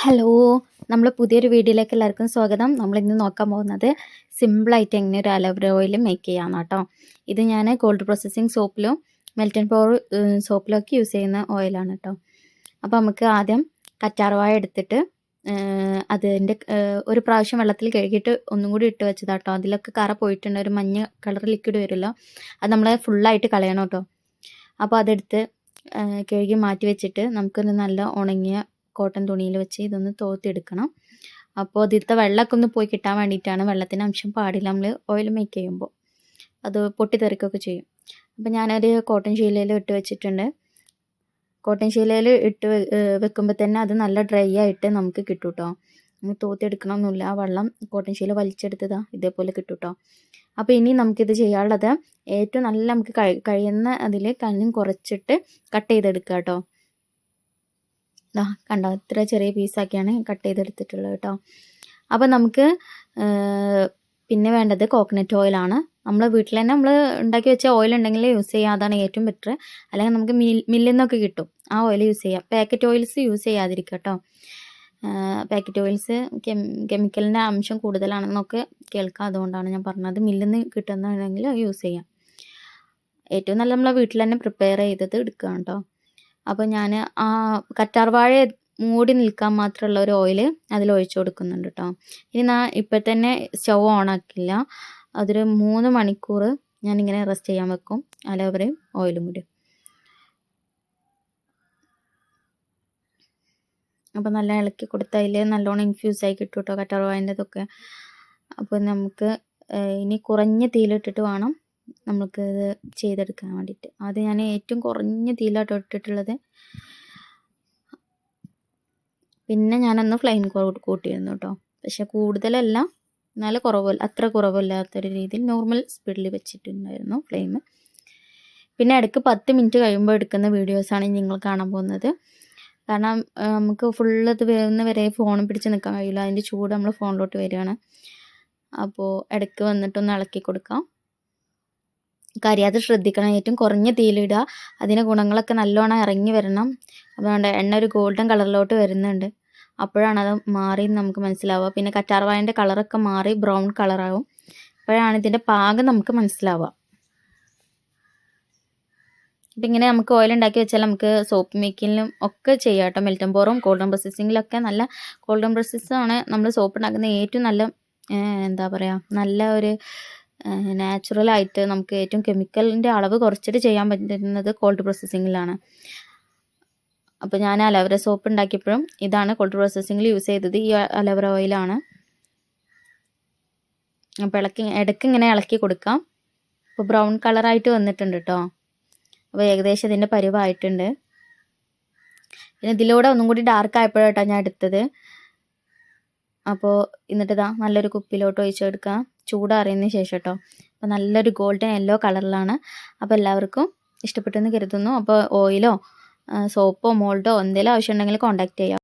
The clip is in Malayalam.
ഹലോ നമ്മൾ പുതിയൊരു വീഡിയോയിലേക്ക് എല്ലാവർക്കും സ്വാഗതം. നമ്മൾ ഇന്ന് നോക്കാൻ പോകുന്നത് സിമ്പിളായിട്ട് എങ്ങനെ ഒരു അലോവേര ഓയിൽ മേക്ക് ചെയ്യാമെന്ന് കേട്ടോ. ഇത് ഞാൻ കോൾഡ് പ്രോസസ്സിങ് സോപ്പിലും മെൽറ്റൻ പോർ സോപ്പിലും ഒക്കെ യൂസ് ചെയ്യുന്ന ഓയിലാണ് കേട്ടോ. അപ്പോൾ നമുക്ക് ആദ്യം കറ്റാർവാഴ എടുത്തിട്ട് അതിന്റെ ഒരു പ്രാവശ്യം വെള്ളത്തിൽ കഴുകിയിട്ട് ഒന്നും കൂടി ഇട്ട് വെച്ചതാണ് കേട്ടോ. അതിലൊക്കെ കറ പോയിട്ടുണ്ട്. ഒരു മഞ്ഞ കളർ ലിക്വിഡ് വരുമല്ലോ. അത് നമ്മൾ ഫുള്ളായിട്ട് കളയണം കേട്ടോ. അപ്പോൾ അതെടുത്ത് കഴുകി മാറ്റി വെച്ചിട്ട് നമുക്കൊരു നല്ല ഉണങ്ങിയ കോട്ടൺ തുണിയിൽ വെച്ച് ഇതൊന്ന് തോത്തിയെടുക്കണം. അപ്പോൾ അതിലത്തെ വെള്ളമൊക്കെ ഒന്ന് പോയി കിട്ടാൻ വേണ്ടിയിട്ടാണ് വെള്ളത്തിന്റെ അംശം പാടില്ല. നമ്മൾ ഓയിൽ മേക്ക് ചെയ്യുമ്പോൾ അത് പൊട്ടിത്തെറിക്കൊക്കെ ചെയ്യും. അപ്പോൾ ഞാനൊരു കോട്ടൺ ശീലയിൽ ഇട്ട് വെച്ചിട്ടുണ്ട്. കോട്ടൺ ശീലയിൽ ഇട്ട് വെക്കുമ്പോൾ തന്നെ അത് നല്ല ഡ്രൈ ആയിട്ട് നമുക്ക് കിട്ടും കേട്ടോ. നമ്മൾ തോത്തിയെടുക്കണമെന്നില്ല. ആ വെള്ളം കോട്ടൺ ശീല വലിച്ചെടുത്തതാ ഇതേപോലെ കിട്ടും കേട്ടോ. അപ്പോൾ ഇനി നമുക്കിത് ചെയ്യാനുള്ളത് ഏറ്റവും നല്ല നമുക്ക് കഴിയുന്ന അതിൽ കഞ്ഞും കുറച്ചിട്ട് കട്ട് ചെയ്തെടുക്കുക കേട്ടോ. ദാ കണ്ടോ ഇത്ര ചെറിയ പീസാക്കിയാണ് കട്ട് ചെയ്തെടുത്തിട്ടുള്ളത് കേട്ടോ. അപ്പോൾ നമുക്ക് പിന്നെ വേണ്ടത് കോക്കനട്ട് ഓയിലാണ് നമ്മൾ വീട്ടിൽ തന്നെ നമ്മൾ ഉണ്ടാക്കി വെച്ച ഓയിൽ ഉണ്ടെങ്കിൽ യൂസ് ചെയ്യുക അതാണ് ഏറ്റവും ബെറ്റർ അല്ലെങ്കിൽ നമുക്ക് മില്ലിൽ നിന്നൊക്കെ കിട്ടും. ആ ഓയിൽ യൂസ് ചെയ്യാം. പാക്കറ്റ് ഓയിൽസ് യൂസ് ചെയ്യാതിരിക്കുക കേട്ടോ. പാക്കറ്റ് ഓയിൽസ് കെമിക്കലിന്റെ അംശം കൂടുതലാണെന്നൊക്കെ കേൾക്കാം. അതുകൊണ്ടാണ് ഞാൻ പറഞ്ഞത്. മില്ലിൽ നിന്ന് കിട്ടുന്നതാണെങ്കിൽ യൂസ് ചെയ്യാം. ഏറ്റവും നല്ല നമ്മൾ വീട്ടിൽ തന്നെ പ്രിപ്പയർ ചെയ്തത് എടുക്കുക കേട്ടോ. അപ്പോൾ ഞാൻ ആ കറ്റാർവാഴ മൂടി നിൽക്കാൻ മാത്രമുള്ള ഒരു ഓയിൽ അതിൽ ഒഴിച്ചു കൊടുക്കുന്നുണ്ട് കേട്ടോ ഇനി ഞാൻ ഇപ്പം തന്നെ സ്റ്റവ് ഓൺ ആക്കില്ല. അതൊരു മൂന്ന് മണിക്കൂർ ഞാനിങ്ങനെ റെസ്റ്റ് ചെയ്യാൻ വെക്കും. അലോവരയും ഓയിലും കൂടി അപ്പോൾ നല്ല ഇളക്കി കൊടുത്തതിൽ നല്ലോണം ഇൻഫ്യൂസ് ആയി കിട്ടും കേട്ടോ കറ്റാർവാഴന്റെതൊക്കെ. അപ്പോൾ നമുക്ക് ഇനി കുറഞ്ഞ തീയിലിട്ടിട്ട് വേണം നമുക്ക് ഇത് ചെയ്തെടുക്കാൻ വേണ്ടിയിട്ട്. അത് ഞാൻ ഏറ്റവും കുറഞ്ഞ തീയിലാട്ടോ ഇട്ടിട്ടുള്ളത്. പിന്നെ ഞാനന്ന് ഫ്ലെയിം കൂട്ടിയിരുന്നു കേട്ടോ പക്ഷെ കൂടുതലല്ല എന്നാലും കുറവല്ല അത്ര കുറവില്ലാത്തൊരു രീതിയിൽ നോർമൽ സ്പീഡിൽ വെച്ചിട്ടുണ്ടായിരുന്നു ഫ്ലെയിം പിന്നെ ഇടയ്ക്ക് പത്ത് മിനിറ്റ് കഴിയുമ്പോൾ എടുക്കുന്ന വീഡിയോസാണ് നിങ്ങൾ കാണാൻ പോകുന്നത്. കാരണം നമുക്ക് ഫുള്ള് ഇത് വരുന്ന വരെ ഫോൺ പിടിച്ച് നിൽക്കാൻ കഴിയില്ല. അതിന്റെ ചൂട് നമ്മൾ ഫോണിലോട്ട് വരികയാണ്. അപ്പോൾ ഇടയ്ക്ക് വന്നിട്ടൊന്ന് ഇളക്കി കൊടുക്കാം. കരിയാതെ ശ്രദ്ധിക്കണം. ഏറ്റവും കുറഞ്ഞ തീയിലിടുക അതിന്റെ ഗുണങ്ങളൊക്കെ നല്ലോണം ഇറങ്ങി വരണം. അതുകൊണ്ട് എണ്ണ ഒരു ഗോൾഡൻ കളറിലോട്ട് വരുന്നുണ്ട്. അപ്പോഴാണ് അത് മാറി നമുക്ക് മനസ്സിലാവുക. പിന്നെ കറ്റാർവായന്റെ കളറൊക്കെ മാറി ബ്രൗൺ കളറാവും അപ്പോഴാണ് ഇതിന്റെ പാകം നമുക്ക് മനസ്സിലാവുക. അപ്പം ഇങ്ങനെ നമുക്ക് ഓയിൽ ഉണ്ടാക്കി വെച്ചാൽ നമുക്ക് സോപ്പ് മേക്കിങ്ങിലും ഒക്കെ ചെയ്യാം കേട്ടോ. മെൽറ്റം പോറും കോൾഡൻ പ്രോസസ്സിങ്ങിലൊക്കെ നല്ല കോൾഡൻ പ്രോസസ്സാണ് നമ്മൾ സോപ്പ് ഉണ്ടാക്കുന്ന ഏറ്റവും നല്ല എന്താ പറയുക നല്ല ഒരു നാച്ചുറലായിട്ട് നമുക്ക് ഏറ്റവും കെമിക്കലിന്റെ അളവ് കുറച്ചിട്ട് ചെയ്യാൻ പറ്റുന്നത് കോൾഡ് പ്രോസസ്സിങ്ങിലാണ് അപ്പോൾ ഞാൻ അലവര സോപ്പ് ഉണ്ടാക്കിയപ്പോഴും ഇതാണ് കോൾഡ് പ്രോസസ്സിങ്ങിൽ യൂസ് ചെയ്തത്. ഈ അലവര ഓയിലാണ് അപ്പോൾ ഇളക്കി ഇടയ്ക്ക് ഇങ്ങനെ ഇളക്കി കൊടുക്കാം. അപ്പോൾ ബ്രൗൺ കളറായിട്ട് വന്നിട്ടുണ്ട് കേട്ടോ അപ്പോൾ ഏകദേശം ഇതിന്റെ പരിവായിട്ടുണ്ട്. പിന്നെ ഇതിലൂടെ ഒന്നും കൂടി ഡാർക്ക് ആയപ്പോഴാട്ടോ ഞാൻ എടുത്തത്. അപ്പോൾ എന്നിട്ട് ഇതാ നല്ലൊരു കുപ്പിയിലോട്ട് ഒഴിച്ചെടുക്കാം. ചൂടാറിയതിന് ശേഷം കേട്ടോ അപ്പോൾ നല്ലൊരു ഗോൾഡൻ യെല്ലോ കളറിലാണ്. അപ്പോൾ എല്ലാവർക്കും ഇഷ്ടപ്പെട്ടെന്ന് കരുതുന്നു. അപ്പോൾ ഓയിലോ സോപ്പോ മോൾഡോ എന്തെങ്കിലും ആവശ്യമുണ്ടെങ്കിൽ കോൺടാക്റ്റ് ചെയ്യാം.